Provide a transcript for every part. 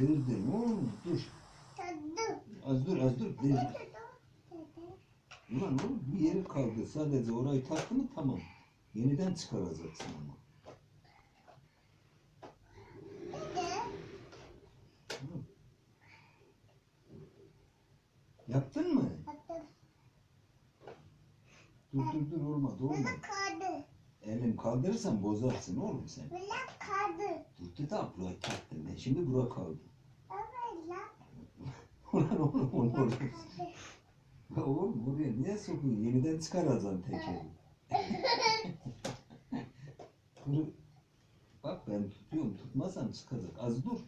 Kırdın oğlum dur. Az dur az dur. Dur. Ulan oğlum bir yeri kaldı. Sadece orayı taktı mı tamam. Yeniden çıkaracaksın ama. Yaptın mı? Dur dur dur olmadı olmadı. Elim kaldırırsan bozarsın oğlum sen. Dur da burayı taktın ben. Şimdi bura kaldı. Evet lan. Ulan oğlum onu orada. Ya oğlum buraya niye sokuyorsun? Yeniden çıkaracaksın tekeri. Dur. Bak ben tutuyorum. Tutmazsan çıkacak. Az dur.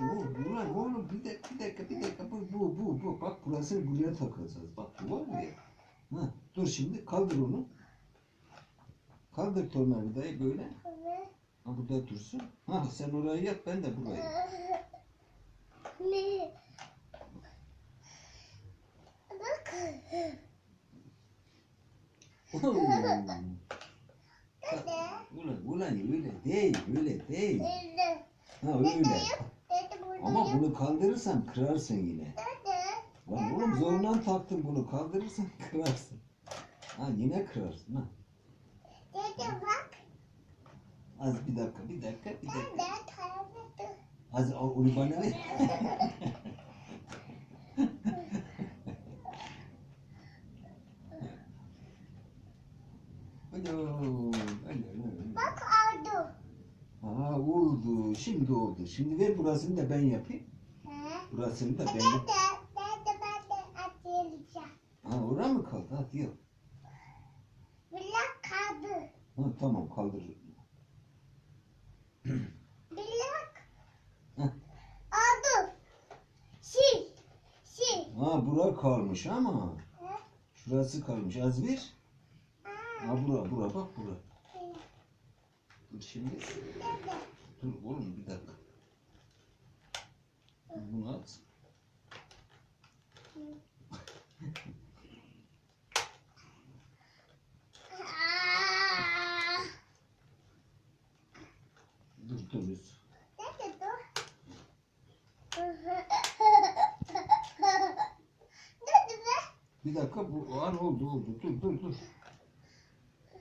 Oğlum, ulan oğlum bir dakika bir dakika bir dakika bu bu bu bu bak burasını buraya takacağız bak bu var mı ya? Ha, dur şimdi kaldır onu. Kaldır tornavidayı böyle. Ha burada dursun. Ha sen orayı yap ben de burayı. Ne? Bak. Ulan ulan öyle değil öyle değil. Ha öyle. Ama bunu kaldırırsan kırarsın yine. Lan oğlum zorundan taktın bunu kaldırırsan kırarsın. Ha yine kırarsın ha. Dede bak. Az bir dakika bir dakika bir dakika. Az o- onu bana ver. Alo, alo, alo. Bak oldu. Ha oldu, şimdi oldu. Şimdi ver burasını da ben yapayım. He? Burasını da ben Dede. yap. Dede ben de atlayacağım. Ha oraya mı kaldı? Hadi yap. Bırak kadı. Ha tamam kaldır. Ha bura kalmış ama. Şurası kalmış. Az. Aa, Ha bura bura bak bura. Şimdi. Dur oğlum bir dakika. Bunu at. Aa. Dur dur Yusuf. Dede dur. Dede be. Bir dakika bu an oldu oldu. Dur dur dur.